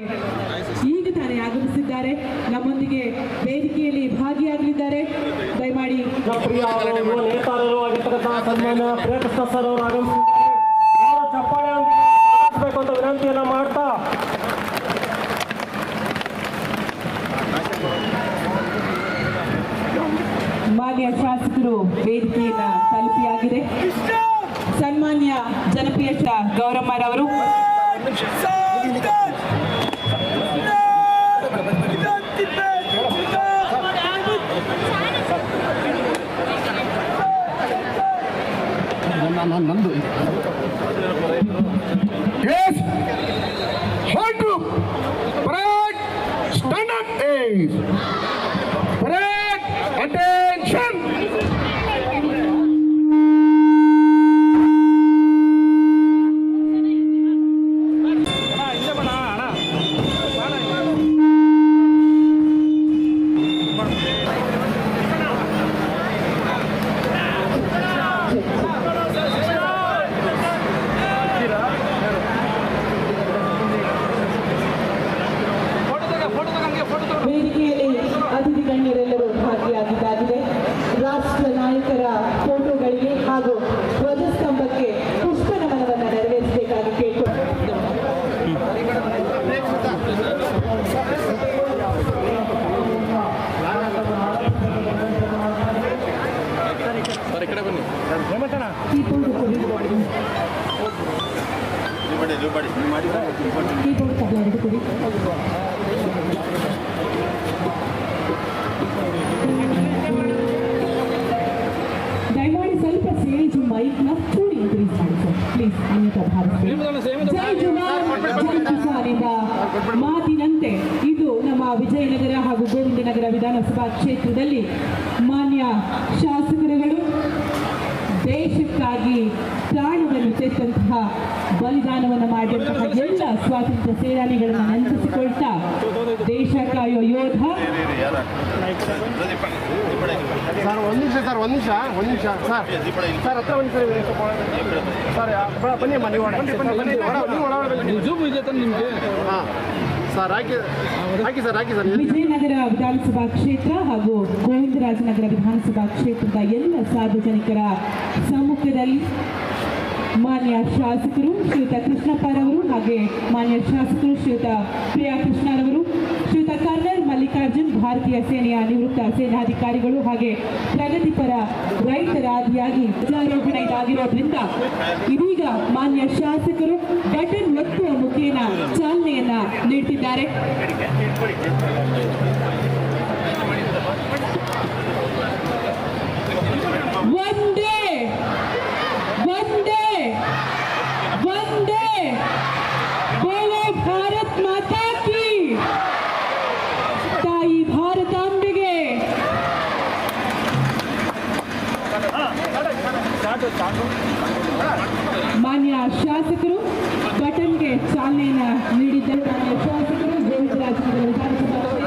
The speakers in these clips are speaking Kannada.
ಈಗ ತಾನೇ ಆಗಮಿಸಿದ್ದಾರೆ. ನಮ್ಮೊಂದಿಗೆ ವೇದಿಕೆಯಲ್ಲಿ ಭಾಗಿಯಾಗಲಿದ್ದಾರೆ. ದಯಮಾಡಿ ಅಂತ ವಿನಂತಿಯನ್ನ ಮಾಡ್ತಾ ಮಾನ್ಯ ಶಾಸಕರು ವೇದಿಕೆಯನ್ನ ತಲುಪಿಯಾಗಿದೆ. ಸನ್ಮಾನ್ಯ ಜನಪ್ರಿಯ ಶ ಗೌರಮ್ಮರವರು Yes. Hold group. Parade. Stand up. Ace. ದಯಮಾಡಿ ಸ್ವಲ್ಪ ಸೇಜ್ ಮೈಕ್ನ ಚೂಡಿ ಇನ್ಕ್ರೀಸ್ ಮಾಡಿ ಸರ್. ಪ್ಲೀಸ್ ಜೈ ಜವಾನ್ ಜೈ ಕಿಸಾನ್ ಎಂಬ ಮಾತಿನಂತೆ ಇದು ನಮ್ಮ ವಿಜಯನಗರ ಹಾಗೂ ಗೋವಿಂದನಗರ ವಿಧಾನಸಭಾ ಕ್ಷೇತ್ರದಲ್ಲಿ ಮಾನ್ಯ ಶಾಸಕರುಗಳು ದೇಶಕ್ಕಾಗಿ ಪ್ರಾಣವನ್ನು ತೆತ್ತಂತಹ ಬಲಿದಾನವನ್ನು ಮಾಡಿದಂತಹ ಎಲ್ಲ ಸ್ವಾತಂತ್ರ್ಯ ಸೇನಾನಿಗಳನ್ನು ನೆನಪಿಸಿಕೊಳ್ತಾ ದೇಶ ಕಾಯೋ ಯೋಧ. ಸರ್ ಒಂದು ನಿಮಿಷ ಸರ್ ಒಂದು ನಿಮಿಷ ಒಂದು ನಿಮಿಷ. ಸರ್ ಸರ್ ಹತ್ರ ಒಂದು ಸರ್ ಬನ್ನಿ ಬನ್ನಿ ಬನ್ನಿ. ಹಾಂ. ಸರ್ ಹಾಕಿ ಹಾಕಿ ಸರ್ ಹಾಕಿ ಸರ್. ವಿಜಯನಗರ ವಿಧಾನಸಭಾ ಕ್ಷೇತ್ರ ಹಾಗೂ ಗೋವಿಂದರಾಜನಗರ ವಿಧಾನಸಭಾ ಕ್ಷೇತ್ರದ ಎಲ್ಲ ಸಾರ್ವಜನಿಕರ ಸಮ್ಮುಖದಲ್ಲಿ ಮಾನ್ಯ ಶಾಸಕರು ಶ್ರೀಯುತ ಕೃಷ್ಣಪ್ಪರವರು ಹಾಗೆ ಮಾನ್ಯ ಶಾಸಕರು ಶ್ರೀಯುತ ಪ್ರಿಯಾ ಕೃಷ್ಣರವರು, ಶ್ರೀಯುತ ಕರ್ನಲ್ ಮಲ್ಲಿಕಾರ್ಜುನ್ ಭಾರತೀಯ ಸೇನೆಯ ನಿವೃತ್ತ ಸೇನಾಧಿಕಾರಿಗಳು ಹಾಗೆ ಪ್ರಗತಿಪರ ರೈತರಾದಿಯಾಗಿ ಧ್ವಜಾರೋಹಣ ಇದಾಗಿರೋದ್ರಿಂದ ಇದೀಗ ಮಾನ್ಯ ಶಾಸಕರು ಬಟನ್ ಒತ್ತುವ ಮುಖೇನ ಚಾಲನೆಯನ್ನ ನೀಡ್ತಿದ್ದಾರೆ. ಮಾನ್ಯ ಶಾಸಕರು ಬಟನ್ಗೆ ಚಾಲನೆಯನ್ನು ನೀಡಿದ್ದರು ಮಾನ್ಯ ಶಾಸಕರು ಗೋವಿಂದರಾಜನಗರ ವಿಧಾನಸಭಾ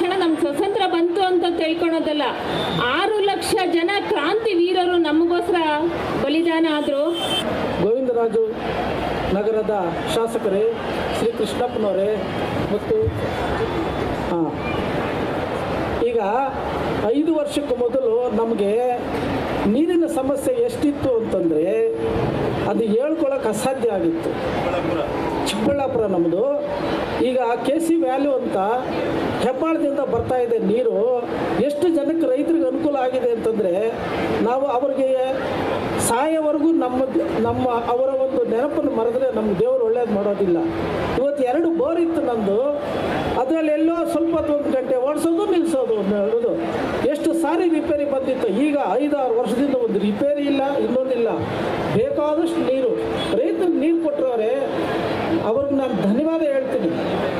ಬಂದ ಕ್ಷಣ ನಮ್ಗೆ ಸ್ವಾತಂತ್ರ್ಯ ಬಂತು ಅಂತ ತಿಳ್ಕೊಳೋದಲ್ಲ. ಆರು ಲಕ್ಷ ಜನ ಕ್ರಾಂತಿ ವೀರರು ನಮಗೋಸ್ಕರ ಬಲಿದಾನ ಆದರು. ಗೋವಿಂದರಾಜು ನಗರದ ಶಾಸಕರೇ ಶ್ರೀ ಕೃಷ್ಣಪ್ಪನವರೇ ಮತ್ತು ಈಗ ಐದು ವರ್ಷಕ್ಕೂ ಮೊದಲು ನಮಗೆ ನೀರಿನ ಸಮಸ್ಯೆ ಎಷ್ಟಿತ್ತು ಅಂತಂದರೆ ಅದು ಹೇಳ್ಕೊಳಕ್ಕೆ ಅಸಾಧ್ಯ ಆಗಿತ್ತು. ಚಿಕ್ಕಬಳ್ಳಾಪುರ ನಮ್ಮದು ಈಗ ಕೆ ಸಿ ವ್ಯಾಲ್ಯೂ ಅಂತ ಹೆಬ್ಬಾಳದಿಂದ ಬರ್ತಾ ಇದೆ ನೀರು, ಎಷ್ಟು ಜನಕ್ಕೆ ರೈತರಿಗೆ ಅನುಕೂಲ ಆಗಿದೆ ಅಂತಂದರೆ, ನಾವು ಅವ್ರಿಗೆ ಸಾಯವರೆಗೂ ನಮ್ಮ ನಮ್ಮ ಅವರ ಒಂದು ನೆನಪನ್ನು ಮರೆದ್ರೆ ನಮ್ಮ ದೇವರು ಒಳ್ಳೇದು ಮಾಡೋದಿಲ್ಲ. ಇವತ್ತು ಎರಡು ಬೋರ್ ಇತ್ತು ನಂದು, ಅದರಲ್ಲಿ ಎಲ್ಲೋ ಸ್ವಲ್ಪ ಒಂದು ಗಂಟೆ ಓಡಿಸೋದು ನಿಲ್ಲಿಸೋದು ಹೇಳೋದು. ಎಷ್ಟು ಸಾರಿ ರಿಪೇರಿ ಬಂದಿತ್ತು, ಈಗ ಐದಾರು ವರ್ಷದಿಂದ ಒಂದು ರಿಪೇರಿ ಇಲ್ಲ ಇನ್ನೊಂದಿಲ್ಲ ಬೇಕಾದಷ್ಟು ನೀರು ರೈತರಿಗೆ ನೀರು ಕೊಟ್ಟರೆ ಅವ್ರಿಗೆ ನಾನು ಧನ್ಯವಾದ ಹೇಳ್ತೀನಿ.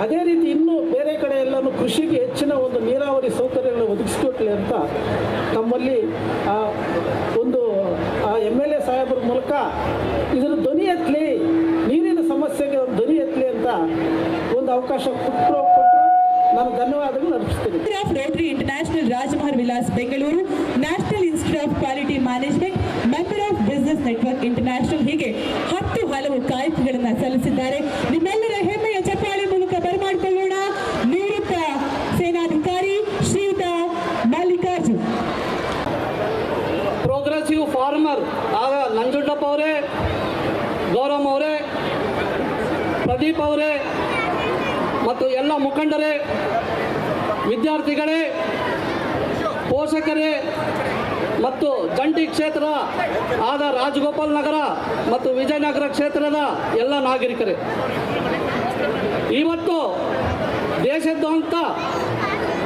ಅದೇ ರೀತಿ ಇನ್ನೂ ಬೇರೆ ಕೃಷಿಗೆ ಹೆಚ್ಚಿನ ಒಂದು ನೀರಾವರಿ ಸೌಕರ್ಯಗಳನ್ನು ಒದಗಿಸ್ಕೊಟ್ಲಿ ಅಂತ ತಮ್ಮಲ್ಲಿ ಆ ಒಂದು, ಆ ಎಂ ಎಲ್ ಎ ಸಾಹೇಬರ ಮೂಲಕ ಇದನ್ನು ಧ್ವನಿ ಎತ್ತಲಿ ನೀರಿನ ಸಮಸ್ಯೆಗೆ ಒಂದು ಧ್ವನಿ ಎತ್ತಲಿ ಅಂತ ಒಂದು ಅವಕಾಶ ಕೊಟ್ಟರು ನಾನು ಧನ್ಯವಾದಗಳು ಅರ್ಪಿಸ್ತೀನಿ. Of rotary international Rajmahal Vilas Bengaluru national institute of quality management member of business network international ಹೀಗೆ ಹತ್ತು ಹಲವು ಕಾಯಕಗಳನ್ನು ಸಲ್ಲಿಸಿದ್ದಾರೆ. ನಿಮ್ಮೆಲ್ಲರ ಹೆಮ್ಮೆಯ ಚಪ್ಪಾಳೆ ಮೂಲಕ ಬರಮಾಡಿಕೊಳ್ಳೋಣ ನಿವೃತ್ತ ಸೇನಾಧಿಕಾರಿ ಶ್ರೀಯುತ ಮಲ್ಲಿಕಾರ್ಜುನ್ ಪ್ರೋಗ್ರೆಸಿವ್ ಫಾರ್ಮರ್ ಆಗ ನಂಜುಂಡಪ್ಪ ಅವರೇ, ಗೌರಮ್ಮ ಅವರೇ, ಪ್ರದೀಪ್ ಅವರೇ, ಮತ್ತು ಎಲ್ಲ ಮುಖಂಡರೇ, ವಿದ್ಯಾರ್ಥಿಗಳೇ, ಪೋಷಕರೇ, ಮತ್ತು ಜಂಟಿ ಕ್ಷೇತ್ರ, ಆದ ರಾಜಗೋಪಾಲ್ ನಗರ ಮತ್ತು ವಿಜಯನಗರ ಕ್ಷೇತ್ರದ ಎಲ್ಲ ನಾಗರಿಕರೇ. ಇವತ್ತು ದೇಶದಂತ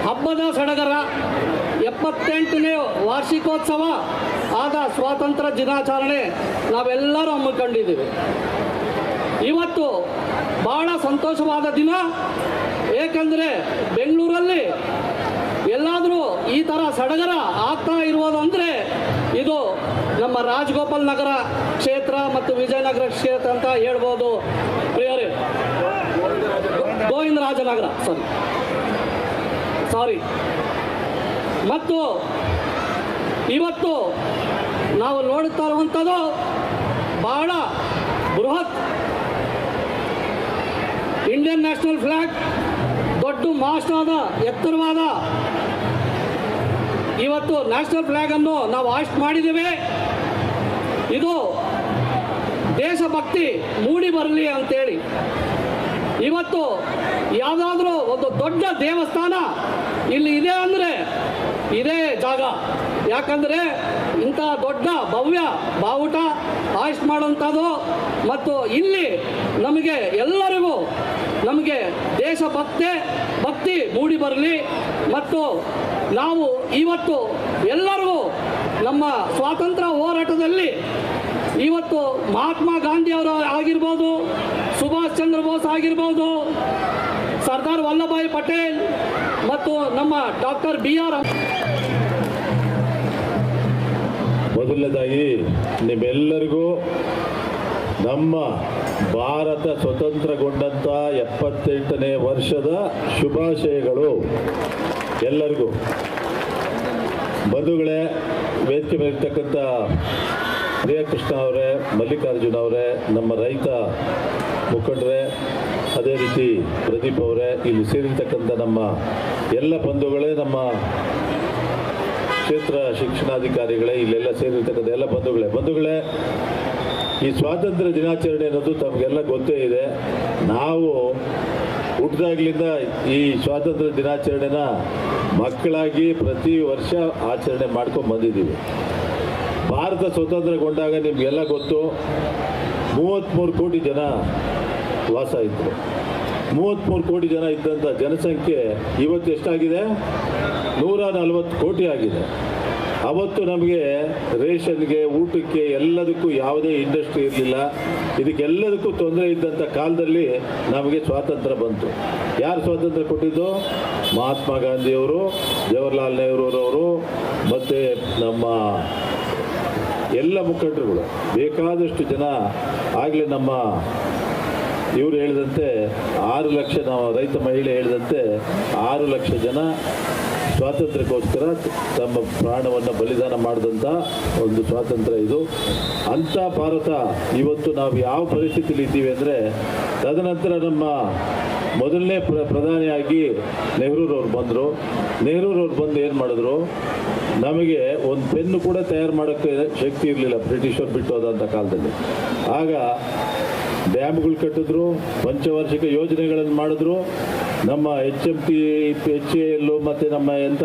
ಹಬ್ಬದ ಸಡಗರ, ಎಪ್ಪತ್ತೆಂಟನೇ ವಾರ್ಷಿಕೋತ್ಸವ ಆದ ಸ್ವಾತಂತ್ರ್ಯ ದಿನಾಚರಣೆ ನಾವೆಲ್ಲರೂ ಹಮ್ಮಿಕೊಂಡಿದ್ದೀವಿ. ಇವತ್ತು ಬಹಳ ಸಂತೋಷವಾದ ದಿನ, ಏಕೆಂದರೆ ಬೆಂಗಳೂರಲ್ಲಿ ಎಲ್ಲಾದರೂ ಈ ಥರ ಸಡಗರ ಆಗ್ತಾ ಇರುವುದು ಅಂದರೆ ಇದು ನಮ್ಮ ರಾಜಗೋಪಾಲ್ ನಗರ ಕ್ಷೇತ್ರ ಮತ್ತು ವಿಜಯನಗರ ಕ್ಷೇತ್ರ ಅಂತ ಹೇಳ್ಬೋದು. ಪ್ರಿಯರೇ, ಗೋವಿಂದರಾಜನಗರ ಸಾರಿ ಸಾರಿ ಮತ್ತು ಇವತ್ತು ನಾವು ನೋಡುತ್ತಾ ಇರುವಂಥದ್ದು ಬಹಳ ಬೃಹತ್ ಇಂಡಿಯನ್ ನ್ಯಾಷನಲ್ ಫ್ಲ್ಯಾಗ್ ದೊಡ್ಡ ಮಾಸ್ಟಾದ ಎತ್ತರವಾದ ಇವತ್ತು ನ್ಯಾಷನಲ್ ಫ್ಲ್ಯಾಗನ್ನು ನಾವು ಆಸ್ಟ್ ಮಾಡಿದ್ದೇವೆ. ಇದು ದೇಶಭಕ್ತಿ ಮೂಡಿ ಬರಲಿ ಅಂತೇಳಿ. ಇವತ್ತು ಯಾವುದಾದ್ರೂ ಒಂದು ದೊಡ್ಡ ದೇವಸ್ಥಾನ ಇಲ್ಲಿ ಇದೆ ಅಂದರೆ ಇದೇ ಜಾಗ. ಯಾಕಂದರೆ ಇಂಥ ದೊಡ್ಡ ಭವ್ಯ ಬಾವುಟ ಆಯ್ಸ್ ಮಾಡುವಂಥದ್ದು ಮತ್ತು ಇಲ್ಲಿ ನಮಗೆ ಎಲ್ಲರಿಗೂ ನಮಗೆ ದೇಶಭಕ್ತಿ ಭಕ್ತಿ ಮೂಡಿ ಬರಲಿ ಮತ್ತು ನಾವು ಇವತ್ತು ಎಲ್ಲರಿಗೂ ನಮ್ಮ ಸ್ವಾತಂತ್ರ್ಯ ಹೋರಾಟದಲ್ಲಿ ಇವತ್ತು ಮಹಾತ್ಮ ಗಾಂಧಿ ಅವರು ಆಗಿರ್ಬೋದು, ಸುಭಾಷ್ ಚಂದ್ರ ಬೋಸ್ ಆಗಿರ್ಬೋದು, ಸರ್ದಾರ್ ವಲ್ಲಭಾಯಿ ಪಟೇಲ್ ಮತ್ತು ನಮ್ಮ ಡಾಕ್ಟರ್ ಬಿ ಆರ್ ಮೊದಲನೇದಾಗಿ ನಿಮ್ಮೆಲ್ಲರಿಗೂ ನಮ್ಮ ಭಾರತ ಸ್ವತಂತ್ರಗೊಂಡಂಥ ಎಪ್ಪತ್ತೆಂಟನೇ ವರ್ಷದ ಶುಭಾಶಯಗಳು. ಎಲ್ಲರಿಗೂ. ಬಂಧುಗಳೇ, ವೇದಿಕೆ ಮೇಲಿರ್ತಕ್ಕಂಥ ಪ್ರಿಯಕೃಷ್ಣ ಅವರೇ, ಮಲ್ಲಿಕಾರ್ಜುನ ಅವರೇ, ನಮ್ಮ ರೈತ ಮುಖಂಡರೇ ಅದೇ ರೀತಿ ಪ್ರದೀಪ್ ಅವರೇ, ಇಲ್ಲಿ ಸೇರಿರ್ತಕ್ಕಂಥ ನಮ್ಮ ಎಲ್ಲ ಬಂಧುಗಳೇ, ನಮ್ಮ ಕ್ಷೇತ್ರ ಶಿಕ್ಷಣಾಧಿಕಾರಿಗಳೇ, ಇಲ್ಲೆಲ್ಲ ಸೇರಿರ್ತಕ್ಕಂಥ ಎಲ್ಲ ಬಂಧುಗಳೇ. ಬಂಧುಗಳೇ, ಈ ಸ್ವಾತಂತ್ರ್ಯ ದಿನಾಚರಣೆ ಅನ್ನೋದು ತಮಗೆಲ್ಲ ಗೊತ್ತೇ ಇದೆ. ನಾವು ಹುಟ್ಟಿದಾಗ್ಲಿಂದ ಈ ಸ್ವಾತಂತ್ರ್ಯ ದಿನಾಚರಣೆನ ಮಕ್ಕಳಾಗಿ ಪ್ರತಿ ವರ್ಷ ಆಚರಣೆ ಮಾಡ್ಕೊಂಡು ಬಂದಿದ್ದೀವಿ. ಭಾರತ ಸ್ವತಂತ್ರಗೊಂಡಾಗ ನಿಮಗೆಲ್ಲ ಗೊತ್ತು ಮೂವತ್ತ್ಮೂರು ಕೋಟಿ ಜನ ವಾಸ ಇದ್ದರು ಮೂವತ್ತ್ಮೂರು ಕೋಟಿ ಜನ ಇದ್ದಂಥ ಜನಸಂಖ್ಯೆ ಇವತ್ತು ಎಷ್ಟಾಗಿದೆ? ನೂರ ನಲವತ್ತು ಕೋಟಿ ಆಗಿದೆ. ಅವತ್ತು ನಮಗೆ ರೇಷನ್ಗೆ, ಊಟಕ್ಕೆ ಎಲ್ಲದಕ್ಕೂ ಯಾವುದೇ ಇಂಡಸ್ಟ್ರಿ ಇರಲಿಲ್ಲ. ಇದಕ್ಕೆಲ್ಲದಕ್ಕೂ ತೊಂದರೆ ಇದ್ದಂಥ ಕಾಲದಲ್ಲಿ ನಮಗೆ ಸ್ವಾತಂತ್ರ್ಯ ಬಂತು. ಯಾರು ಸ್ವಾತಂತ್ರ್ಯ ಕೊಟ್ಟಿದ್ದು? ಮಹಾತ್ಮ ಗಾಂಧಿಯವರು, ಜವಾಹರ್ಲಾಲ್ ನೆಹರೂರವರು, ಮತ್ತು ನಮ್ಮ ಎಲ್ಲ ಮುಖಂಡರುಗಳು. ಬೇಕಾದಷ್ಟು ಜನ ಆಗಲೇ ನಮ್ಮ ಇವರು ಹೇಳಿದಂತೆ ಆರು ಲಕ್ಷ ನಾವು ರೈತ ಮಹಿಳೆ ಹೇಳಿದಂತೆ ಆರು ಲಕ್ಷ ಜನ ಸ್ವಾತಂತ್ರ್ಯಕ್ಕೋಸ್ಕರ ತಮ್ಮ ಪ್ರಾಣವನ್ನು ಬಲಿದಾನ ಮಾಡಿದಂಥ ಒಂದು ಸ್ವಾತಂತ್ರ್ಯ ಇದು. ಅಂಥ ಭಾರತ ಇವತ್ತು ನಾವು ಯಾವ ಪರಿಸ್ಥಿತಿಯಲ್ಲಿ ಇದ್ದೀವಿ ಅಂದರೆ ತದನಂತರ ನಮ್ಮ ಮೊದಲನೇ ಪ್ರ ಪ್ರಧಾನಿಯಾಗಿ ನೆಹರೂರವ್ರು ಬಂದರು. ನೆಹರೂರವ್ರು ಬಂದು ಏನು ಮಾಡಿದ್ರು? ನಮಗೆ ಒಂದು ಪೆನ್ನು ಕೂಡ ತಯಾರು ಮಾಡೋಕ್ಕೆ ಶಕ್ತಿ ಇರಲಿಲ್ಲ ಬ್ರಿಟಿಷರು ಬಿಟ್ಟು ಹೋದಂಥ ಕಾಲದಲ್ಲಿ. ಆಗ ಡ್ಯಾಮ್ಗಳು ಕಟ್ಟಿದ್ರು, ಪಂಚವಾರ್ಷಿಕ ಯೋಜನೆಗಳನ್ನು ಮಾಡಿದ್ರು. ನಮ್ಮ H M P H A L ಮತ್ತು ನಮ್ಮ ಎಂಥ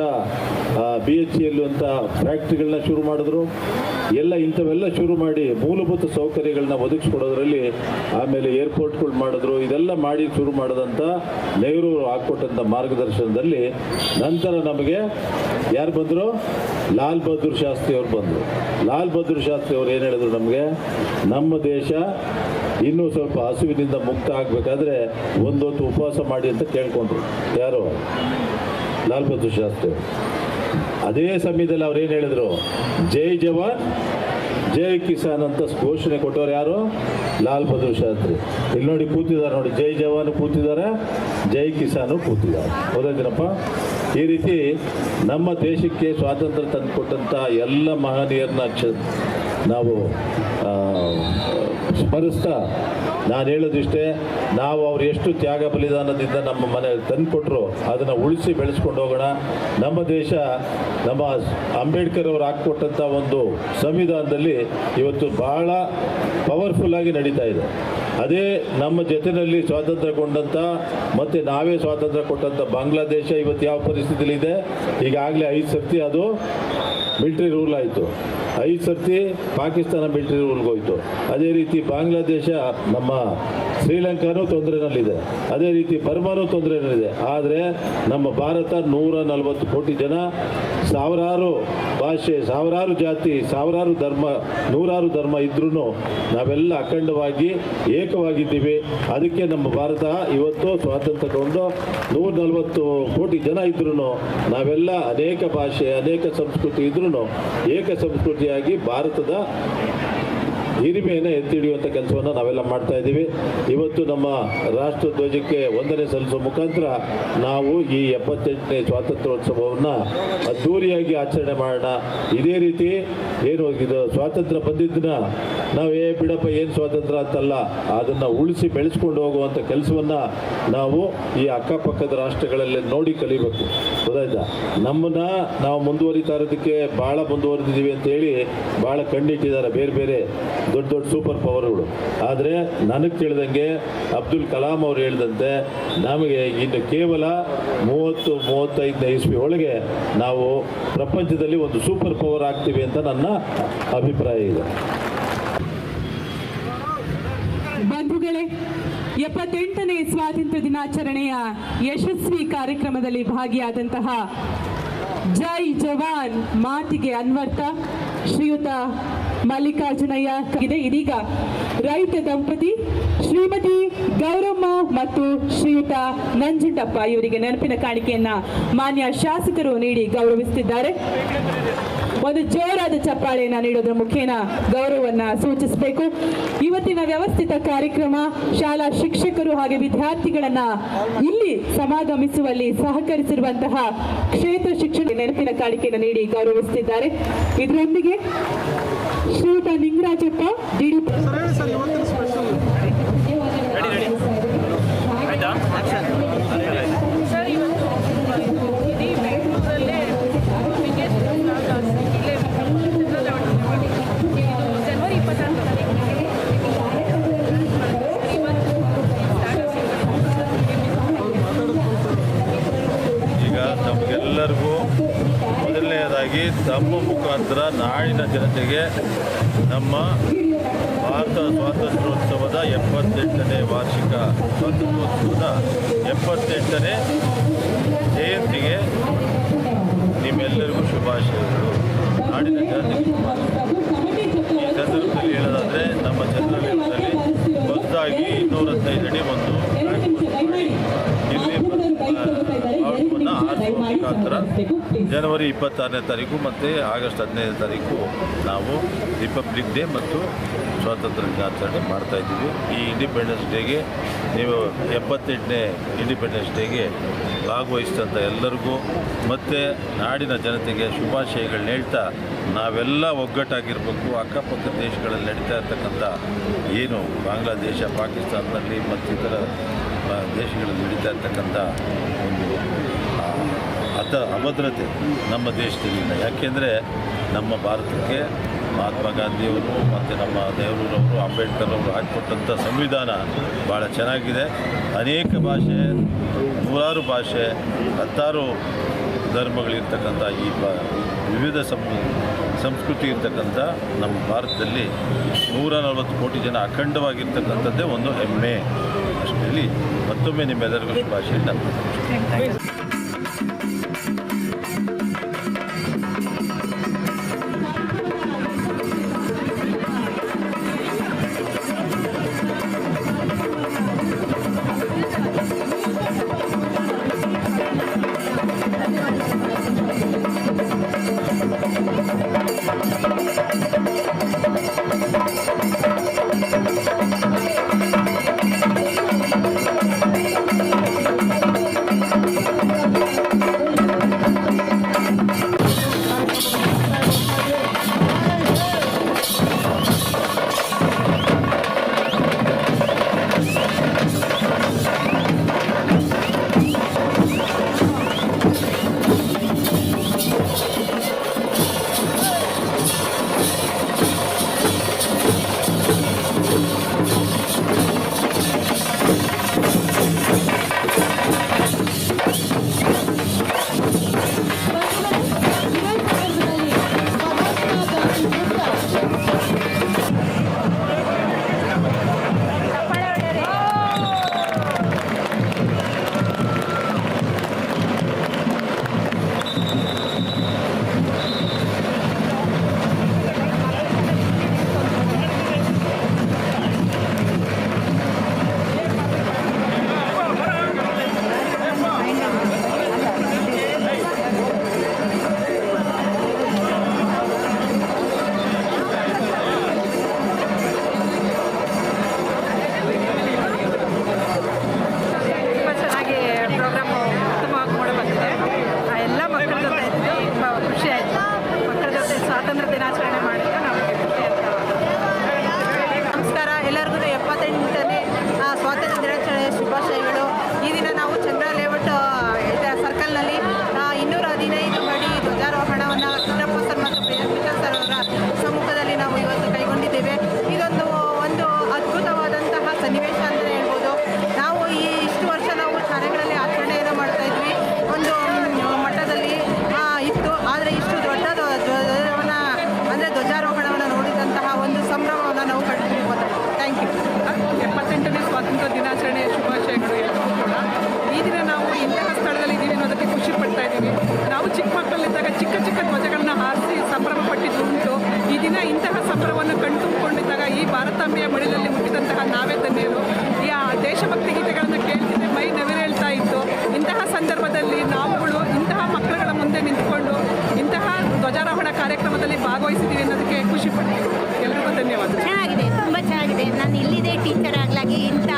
ಬಿ ಎಚ್ ಸಿ ಎಲ್ಲು ಅಂತ ಫ್ಯಾಕ್ಟ್ರಿಗಳನ್ನ ಶುರು ಮಾಡಿದ್ರು. ಎಲ್ಲ ಇಂಥವೆಲ್ಲ ಶುರು ಮಾಡಿ ಮೂಲಭೂತ ಸೌಕರ್ಯಗಳನ್ನ ಒದಗಿಸ್ಕೊಡೋದ್ರಲ್ಲಿ ಆಮೇಲೆ ಏರ್ಪೋರ್ಟ್ಗಳು ಮಾಡಿದ್ರು. ಇದೆಲ್ಲ ಮಾಡಿ ಶುರು ಮಾಡಿದಂಥ ನೆಹರು ಹಾಕ್ಕೊಟ್ಟಂಥ ಮಾರ್ಗದರ್ಶನದಲ್ಲಿ ನಂತರ ನಮಗೆ ಯಾರು ಬಂದರು? ಲಾಲ್ ಬಹದ್ದೂರ್ ಶಾಸ್ತ್ರಿ ಅವರು ಬಂದರು. ಲಾಲ್ ಬಹದ್ದೂರ್ ಶಾಸ್ತ್ರಿ ಅವರು ಏನು ಹೇಳಿದ್ರು ನಮಗೆ? ನಮ್ಮ ದೇಶ ಇನ್ನೂ ಸ್ವಲ್ಪ ಹಸುವಿನಿಂದ ಮುಕ್ತ ಆಗಬೇಕಾದ್ರೆ ಒಂದೊತ್ತು ಉಪವಾಸ ಮಾಡಿ ಅಂತ ಕೇಳ್ಕೊಂಡ್ರು. ಯಾರು? ಲಾಲ್ ಬಹದ್ದೂರ್ ಶಾಸ್ತ್ರಿ. ಅದೇ ಸಮಯದಲ್ಲಿ ಅವ್ರು ಏನು ಹೇಳಿದ್ರು? ಜೈ ಜವಾನ್, ಜೈ ಕಿಸಾನ್ ಅಂತ ಘೋಷಣೆ ಕೊಟ್ಟವ್ರು ಯಾರು? ಲಾಲ್ ಬಹದ್ದೂರ್ ಶಾಸ್ತ್ರಿ. ಇಲ್ಲಿ ನೋಡಿ ಕೂತಿದ್ದಾರೆ ನೋಡಿ, ಜೈ ಜವಾನ್ ಕೂತಿದ್ದಾರೆ, ಜೈ ಕಿಸಾನು ಕೂತಿದ್ದಾರೆ. ಹೋದಿನಪ್ಪ ಈ ರೀತಿ ನಮ್ಮ ದೇಶಕ್ಕೆ ಸ್ವಾತಂತ್ರ್ಯ ತಂದು ಕೊಟ್ಟಂಥ ಎಲ್ಲ ಮಹನೀಯರನ್ನ ನಾವು ಸ್ಮರಿಸ್ತಾ. ನಾನು ಹೇಳೋದಿಷ್ಟೇ, ನಾವು ಅವ್ರು ಎಷ್ಟು ತ್ಯಾಗ ಬಲಿದಾನದಿಂದ ನಮ್ಮ ಮನೆ ತಂದುಕೊಟ್ರು, ಅದನ್ನು ಉಳಿಸಿ ಬೆಳೆಸ್ಕೊಂಡು ಹೋಗೋಣ. ನಮ್ಮ ದೇಶ, ನಮ್ಮ ಅಂಬೇಡ್ಕರ್ ಅವರು ಹಾಕ್ಕೊಟ್ಟಂಥ ಒಂದು ಸಂವಿಧಾನದಲ್ಲಿ ಇವತ್ತು ಬಹಳ ಪವರ್ಫುಲ್ ಆಗಿ ನಡೀತಾ ಇದೆ. ಅದೇ ನಮ್ಮ ಜೊತೆಯಲ್ಲಿ ಸ್ವಾತಂತ್ರ್ಯಗೊಂಡಂಥ ಮತ್ತು ನಾವೇ ಸ್ವಾತಂತ್ರ್ಯ ಕೊಟ್ಟಂಥ ಬಾಂಗ್ಲಾದೇಶ ಇವತ್ತು ಯಾವ ಪರಿಸ್ಥಿತಿಯಲ್ಲಿ ಇದೆ? ಈಗಾಗಲೇ ಐದು ಸರ್ತಿ ಅದು ಮಿಲ್ಟ್ರಿ ರೂಲ್ ಆಯಿತು. ಐದು ಸರ್ತಿ ಪಾಕಿಸ್ತಾನ ಮಿಲ್ಟ್ರಿ ರೂಲ್ಗೆ ಹೋಯಿತು. ಅದೇ ರೀತಿ ಬಾಂಗ್ಲಾದೇಶ ನಮ್ಮ ಶ್ರೀಲಂಕಾನೂ ತೊಂದರೆನಲ್ಲಿದೆ. ಅದೇ ರೀತಿ ಬರ್ಮಾನೂ ತೊಂದರೆನಲ್ಲಿದೆ. ಆದರೆ ನಮ್ಮ ಭಾರತ ನೂರ ನಲವತ್ತು ಕೋಟಿ ಜನ ಸಾವಿರಾರು ಭಾಷೆ, ಸಾವಿರಾರು ಜಾತಿ, ಸಾವಿರಾರು ಧರ್ಮ, ನೂರಾರು ಧರ್ಮ ಇದ್ರೂ ನಾವೆಲ್ಲ ಅಖಂಡವಾಗಿ ಏಕವಾಗಿದ್ದೀವಿ. ಅದಕ್ಕೆ ನಮ್ಮ ಭಾರತ ಇವತ್ತು ಸ್ವಾತಂತ್ರ್ಯ ತಗೊಂಡು ನೂರ ನಲವತ್ತು ಕೋಟಿ ಜನ ಇದ್ರೂ ನಾವೆಲ್ಲ ಅನೇಕ ಭಾಷೆ, ಅನೇಕ ಸಂಸ್ಕೃತಿ ಇದ್ರೂ ಏಕ ಸಂಸ್ಕೃತಿಯಾಗಿ ಭಾರತದ ಹಿರಿಮೆಯನ್ನು ಎತ್ತಿ ಹಿಡಿಯುವಂಥ ಕೆಲಸವನ್ನು ನಾವೆಲ್ಲ ಮಾಡ್ತಾ ಇದ್ದೀವಿ. ಇವತ್ತು ನಮ್ಮ ರಾಷ್ಟ್ರ ಧ್ವಜಕ್ಕೆ ವಂದನೆ ಸಲ್ಲಿಸುವ ಮುಖಾಂತರ ನಾವು ಈ ಎಪ್ಪತ್ತೆಂಟನೇ ಸ್ವಾತಂತ್ರ್ಯೋತ್ಸವವನ್ನು ಅದ್ದೂರಿಯಾಗಿ ಆಚರಣೆ ಮಾಡೋಣ. ಇದೇ ರೀತಿ ಏನು ಇದು ಸ್ವಾತಂತ್ರ್ಯ ಬಂದಿದ್ದನ್ನ ನಾವು, ಏ ಬಿಡಪ್ಪ, ಏನು ಸ್ವಾತಂತ್ರ್ಯ ಅಂತಲ್ಲ, ಅದನ್ನು ಉಳಿಸಿ ಬೆಳೆಸ್ಕೊಂಡು ಹೋಗುವಂಥ ಕೆಲಸವನ್ನು ನಾವು ಈ ಅಕ್ಕಪಕ್ಕದ ರಾಷ್ಟ್ರಗಳಲ್ಲಿ ನೋಡಿ ಕಲಿಬೇಕು. ಗೊತ್ತಾಯ್ತಾ? ನಮ್ಮನ್ನ ನಾವು ಮುಂದುವರಿತಾ ಇರೋದಕ್ಕೆ ಭಾಳ ಮುಂದುವರೆದಿದ್ದೀವಿ ಅಂತ ಹೇಳಿ ಭಾಳ ಕಣ್ಣಿಟ್ಟಿದ್ದಾರೆ ಬೇರೆ ಬೇರೆ ದೊಡ್ಡ ದೊಡ್ಡ ಸೂಪರ್ ಪವರ್ಗಳು ಆದರೆ ನನಗೆ ತಿಳಿದಂಗೆ ಅಬ್ದುಲ್ ಕಲಾಂ ಅವರು ಹೇಳಿದಂತೆ ನಮಗೆ ಇನ್ನು ಕೇವಲ ಮೂವತ್ತು, ಮೂವತ್ತೈದನೇ ಇಸ್ವಿ ಒಳಗೆ ನಾವು ಪ್ರಪಂಚದಲ್ಲಿ ಒಂದು ಸೂಪರ್ ಪವರ್ ಆಗ್ತೀವಿ ಅಂತ ನನ್ನ ಅಭಿಪ್ರಾಯ ಇದೆ. ಬಂಧುಗಳೇ, ಎಪ್ಪತ್ತೆಂಟನೇ ಸ್ವಾತಂತ್ರ್ಯ ದಿನಾಚರಣೆಯ ಯಶಸ್ವಿ ಕಾರ್ಯಕ್ರಮದಲ್ಲಿ ಭಾಗಿಯಾದಂತಹ ಜೈ ಜವಾನ್ ಮಾತಿಗೆ ಅನ್ವರ್ಥ ಶ್ರೀಯುತ ಮಲ್ಲಿಕಾರ್ಜುನಯ್ಯ ಇದೆ. ಇದೀಗ ರೈತ ದಂಪತಿ ಶ್ರೀಮತಿ ಗೌರಮ್ಮ ಮತ್ತು ಶ್ರೀಯುತ ನಂಜುಂಡಪ್ಪ ಇವರಿಗೆ ನೆನಪಿನ ಕಾಣಿಕೆಯನ್ನ ಮಾನ್ಯ ಶಾಸಕರು ನೀಡಿ ಗೌರವಿಸುತ್ತಿದ್ದಾರೆ. ಒಂದು ಜೋರಾದ ಚಪ್ಪಾಳೆಯನ್ನ ನೀಡೋದ್ರ ಮುಖೇನ ಗೌರವವನ್ನ ಸೂಚಿಸಬೇಕು. ಇವತ್ತಿನ ವ್ಯವಸ್ಥಿತ ಕಾರ್ಯಕ್ರಮ ಶಾಲಾ ಶಿಕ್ಷಕರು ಹಾಗೆ ವಿದ್ಯಾರ್ಥಿಗಳನ್ನ ಇಲ್ಲಿ ಸಮಾಗಮಿಸುವಲ್ಲಿ ಸಹಕರಿಸಿರುವಂತಹ ಕ್ಷೇತ್ರ ಶಿಕ್ಷಣ ನೆನಪಿನ ಕಾಣಿಕೆಯನ್ನು ನೀಡಿ ಗೌರವಿಸುತ್ತಿದ್ದಾರೆ. ಇದರೊಂದಿಗೆ ಶ್ರೀಯುತ ನಿಂಗರಾಜಪ್ಪ ಡಿಡಿ ಹೀಗಾಗಿ ತಮ್ಮ ಮುಖಾಂತರ ನಾಡಿನ ಜನತೆಗೆ ನಮ್ಮ ಭಾರತ ಸ್ವಾತಂತ್ರ್ಯೋತ್ಸವದ ಎಪ್ಪತ್ತೆಂಟನೇ ವಾರ್ಷಿಕ ಸ್ವಾತಂತ್ರ್ಯೋತ್ಸವದ ಎಪ್ಪತ್ತೆಂಟನೇ ಜಯಂತಿಗೆ ನಿಮ್ಮೆಲ್ಲರಿಗೂ ಶುಭಾಶಯಗಳು. ನಾಡಿನ ಜನತೆಗೆ ಶುಭಾಶಯಗಳು. ಈ ಸಂದರ್ಭದಲ್ಲಿ ಹೇಳೋದಾದರೆ ನಮ್ಮ ಚಂದ್ರಲಿಂಗದಲ್ಲಿ ಹೊಸದಾಗಿ ಇನ್ನೂರ ಅಡಿ ಒಂದು ಇಲ್ಲಿ ಆರ್ಸಿ ಮುಖಾಂತರ ಜನವರಿ ಇಪ್ಪತ್ತಾರನೇ ತಾರೀಕು ಮತ್ತು ಆಗಸ್ಟ್ ಹದಿನೈದನೇ ತಾರೀಕು ನಾವು ರಿಪಬ್ಲಿಕ್ ಡೇ ಮತ್ತು ಸ್ವಾತಂತ್ರ್ಯ ದಿನಾಚರಣೆ ಮಾಡ್ತಾಯಿದ್ದೀವಿ ಈ ಇಂಡಿಪೆಂಡೆನ್ಸ್ ಡೇಗೆ ನೀವು ಎಪ್ಪತ್ತೆಂಟನೇ ಇಂಡಿಪೆಂಡೆನ್ಸ್ ಡೇಗೆ ಭಾಗವಹಿಸಿದಂಥ ಎಲ್ಲರಿಗೂ ಮತ್ತು ನಾಡಿನ ಜನತೆಗೆ ಶುಭಾಶಯಗಳನ್ನ ಹೇಳ್ತಾ ನಾವೆಲ್ಲ ಒಗ್ಗಟ್ಟಾಗಿರ್ಬೇಕು. ಅಕ್ಕಪಕ್ಕ ದೇಶಗಳಲ್ಲಿ ನಡೀತಾ ಇರ್ತಕ್ಕಂಥ ಏನು ಬಾಂಗ್ಲಾದೇಶ, ಪಾಕಿಸ್ತಾನದಲ್ಲಿ ಮತ್ತಿತರ ದೇಶಗಳಲ್ಲಿ ನಡೀತಾ ಇರ್ತಕ್ಕಂಥ ಒಂದು ಅತ ಅಭದ್ರತೆ ನಮ್ಮ ದೇಶದಲ್ಲಿಲ್ಲ ಯಾಕೆಂದರೆ ನಮ್ಮ ಭಾರತಕ್ಕೆ ಮಹಾತ್ಮ ಗಾಂಧಿಯವರು ಮತ್ತು ನಮ್ಮ ದೇವರೂರವರು ಅಂಬೇಡ್ಕರ್ ಅವರು ಹಾಕಿಕೊಟ್ಟಂಥ ಸಂವಿಧಾನ ಭಾಳ ಚೆನ್ನಾಗಿದೆ. ಅನೇಕ ಭಾಷೆ, ನೂರಾರು ಭಾಷೆ, ಹತ್ತಾರು ಧರ್ಮಗಳಿರ್ತಕ್ಕಂಥ ಈ ವಿವಿಧ ಸಂ ಸಂಸ್ಕೃತಿ ಇರ್ತಕ್ಕಂಥ ನಮ್ಮ ಭಾರತದಲ್ಲಿ ನೂರ ನಲವತ್ತು ಕೋಟಿ ಜನ ಅಖಂಡವಾಗಿರ್ತಕ್ಕಂಥದ್ದೇ ಒಂದು ಹೆಮ್ಮೆ. ಅಷ್ಟೇ ಮತ್ತೊಮ್ಮೆ ನಿಮ್ಮೆಲ್ಲರಿಗೂ ಶುಭಾಶಯ in